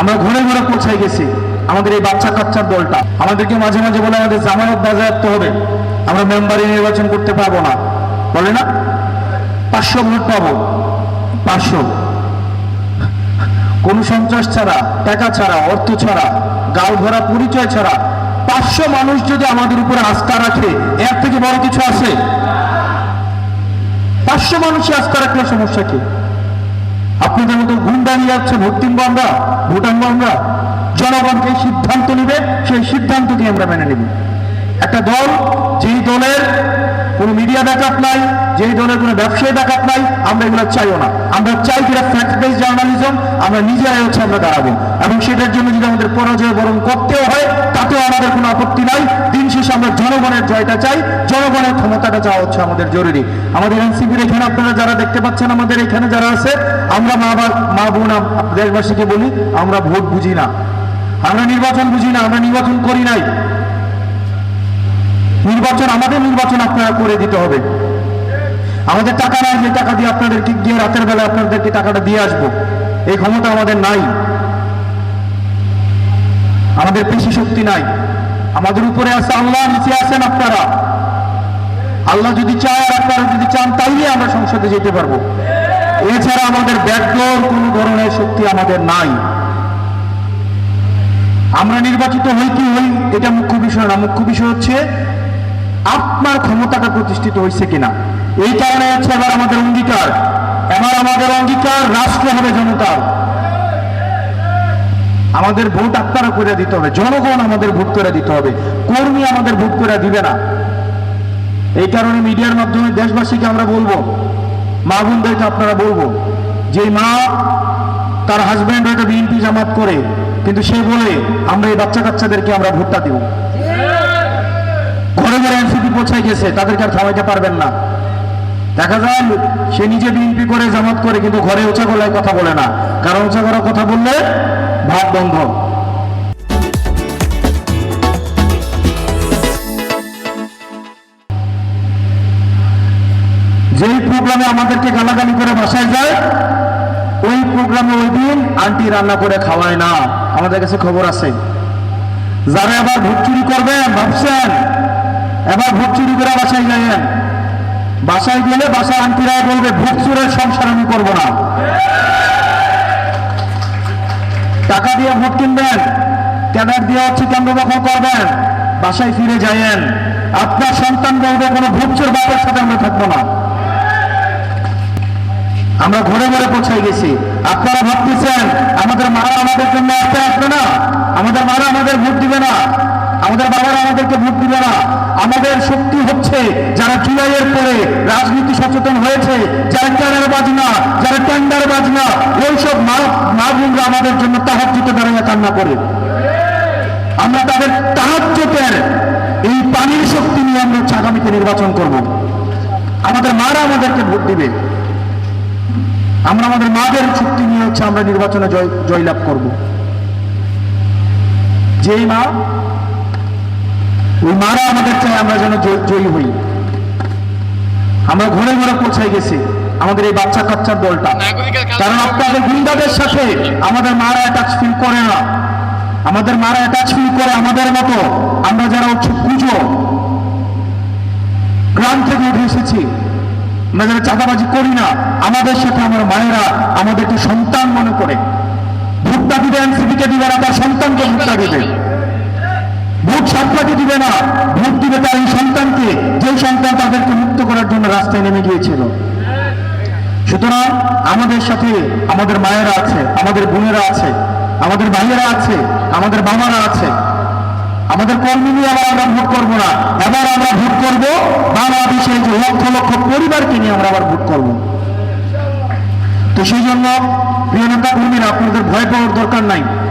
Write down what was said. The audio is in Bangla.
আমরা ঘরে ঘরে পৌঁছাই গেছি। আমাদের এই বাচ্চা কাচ্চার দলটা। আমাদেরকে মাঝে মাঝে বলে, আমাদের জামানত বাজেয়াপ্ত হবে। আমরা মেম্বারে নির্বাচন করতে পারব না। বলে না? পাঁচশো ভোট পাবো। পাঁচশো। কোন সন্ত্রাস ছাড়া, টাকা ছাড়া, অর্থ ছাড়া, গাল ভরা পরিচয় ছাড়া, পাঁচশো মানুষ যদি আমাদের উপরে আস্থা রাখে, এর থেকে বড় কিছু আছে? পাঁচশো মানুষই আস্থা রাখলে সমস্যা কি? আপনাদের মতো গুন্ডা নিয়ে যাচ্ছে ভোট কিনবো আমরা ভোট জনগণকে সিদ্ধান্ত নিবে, সেই সিদ্ধান্তকে আমরা মেনে নেব। একটা দল, যেই দলের কোনো মিডিয়া ব্যাকআপ নাই, যেই দলের কোনো ব্যবসায়ী ব্যাকআপ নাই, আমরা এগুলো চাইও না। আমরা চাই কিনা ফ্যাক্ট বেস জার্নালিজম আমরা নিজেরাই হচ্ছে আমরা দাঁড়াবো। এবং সেটার জন্য যদি আমাদের পরাজয় বরণ করতেও হয়, তাতেও আমাদের কোনো আপত্তি নাই। দিন শেষে আমরা জনগণের জয়টা চাই, জনগণের ক্ষমতাটা চাওয়া হচ্ছে আমাদের জরুরি। আমাদের এনসিপির এখানে আপনারা যারা দেখতে পাচ্ছেন আমাদের এখানে যারা আছে, আমরা মা বা, মা বোন দেশবাসীকে বলি, আমরা ভোট বুঝি না। আমরা নির্বাচন বুঝি না, আমরা নির্বাচন করি নাই। নির্বাচন, আমাদের নির্বাচন আপনারা করে দিতে হবে। আমাদের টাকা নাই যে টাকা দিয়ে আপনাদেরকে গিয়ে রাতের বেলা আপনাদেরকে টাকাটা দিয়ে আসব। এই ক্ষমতা আমাদের নাই। আমাদের পেশি শক্তি নাই। আমাদের উপরে আছে আল্লাহ, নিচে আছেন আপনারা। আল্লাহ যদি চায় আর আপনারা যদি চান, তাইলে আমরা সংসদে যেতে পারব। এছাড়া আমাদের ব্যাকডোর কোন ধরনের শক্তি আমাদের নাই। আমরা নির্বাচিত হই কি হই, এটা মুখ্য বিষয় না। মুখ্য বিষয় হচ্ছে আপনার ক্ষমতাটা প্রতিষ্ঠিত হয়েছে কিনা? এই কারণে হচ্ছে এবার আমাদের অঙ্গীকার। এবার আমাদের অঙ্গীকার রাষ্ট্র হবে জনতার। আমাদের ভোট আপনারা করে দিতে হবে। জনগণ আমাদের ভোট করে দিতে হবে। কর্মী আমাদের ভোট করে দিবে না। এই কারণে মিডিয়ার মাধ্যমে দেশবাসীকে আমরা বলব, মা বোনদেরকে আপনারা বলব, যে মা, তার হাজব্যান্ড হয়তো বিএনপি জামাত করে, কিন্তু সে বলে, আমরা এই বাচ্চা কাচ্চাদেরকে আমরা ভোটটা দেব। ঘরে ঘরে এনসিপি পৌঁছাই গেছে, তাদেরকে আর থামাইতে পারবেন না। দেখা যায় সে নিজে বিএনপি করে জামাত করে, কিন্তু ঘরে উঁচা গলায় কথা বলে না। কারণ উঁচা করা কথা বললে ভাত বন্ধ। যেই প্রোগ্রামে আমাদেরকে গালাগালি করে বাসায় যায়, ওই প্রোগ্রামে ওই দিন আন্টি রান্না করে খাওয়ায় না। আমাদের কাছে খবর আছে। যারা আবার ভোট চুরি করবেন, ভাবছেন এবার ভোট চুরি করে বাসায় যাইয়েন বাসায় গেলে বাসায় আন্টিরা বলবে ভোট চুরের সংসার আমি করব না। টাকা দিয়ে ভোট কিনবেন, ক্যাডার দিয়ে হচ্ছে কেন্দ্র দখল করবেন, বাসায় ফিরে যাইয়েন। আপনার সন্তান বলবে, কোনো ভোট চোর বাপের সাথে আমরা থাকব না। আমরা ঘরে ঘরে পৌঁছাই গেছি। আপনারা ভাবতেছেন, আমাদের মারা আমাদের জন্য আসতে আসবে না? আমাদের মারা আমাদের ভোট দিবে না? বাবারা আমাদেরকে ভোট দিবে না। আমাদের শক্তি হচ্ছে যারা জুলাইয়ের পরে রাজনীতি সচেতন হয়েছে, যারা ক্যাডার বাজনা, যারা টেন্ডার বাজনা, ওইসব মা মা বোনরা আমাদের জন্য তাহাজ্জুতে দাঁড়িয়ে কান্না করে। আমরা তাদের তাহাজ্জুতের এই পানির শক্তি নিয়ে আমরা হচ্ছে আগামীতে নির্বাচন করব। আমাদের মারা আমাদেরকে ভোট দিবে। আমরা আমাদের মাদের শক্তি নিয়ে হচ্ছে আমরা নির্বাচনে জয়, জয়লাভ করব। যেই মা ওই মারা আমাদের চাই আমরা যেন জয়ী হই। আমরা ঘরে ঘরে পৌঁছাই গেছি আমাদের এই বাচ্চা কাচ্চার দলটা। কারণ আপনাদের গুন্ডাদের সাথে আমাদের মারা অ্যাটাচ ফিল করে না। আমাদের মারা অ্যাটাচ ফিল করে আমাদের মতো। আমরা যারা হচ্ছে পুজো গ্রাম থেকে উঠে এসেছি আমরা যারা চাঁদাবাজি করি না আমাদের সাথে আমার মায়েরা আমাদেরকে সন্তান মনে করে। ভোটটা দিবে এনসিপিকে দিবে না তার সন্তানকে ভোটটা দিবে। ভোট সাতটাকে দিবে না, ভোট দিবে তার এই সন্তানকে যে সন্তান তাদেরকে মুক্ত করার জন্য রাস্তায় নেমে গিয়েছিল। সুতরাং আমাদের সাথে আমাদের মায়েরা আছে, আমাদের বোনেরা আছে, আমাদের ভাইয়েরা আছে, আমাদের বাবারা আছে। আমাদের কর্মী নিয়ে আবার আমরা ভোট করব না। এবার আমরা ভোট করব বাংলাদেশে যে লক্ষ লক্ষ পরিবারকে নিয়ে আমরা আবার ভোট করব। তো সেই জন্য, প্রিয় নেতা কর্মীরা, আপনাদের ভয় পাওয়ার দরকার নাই।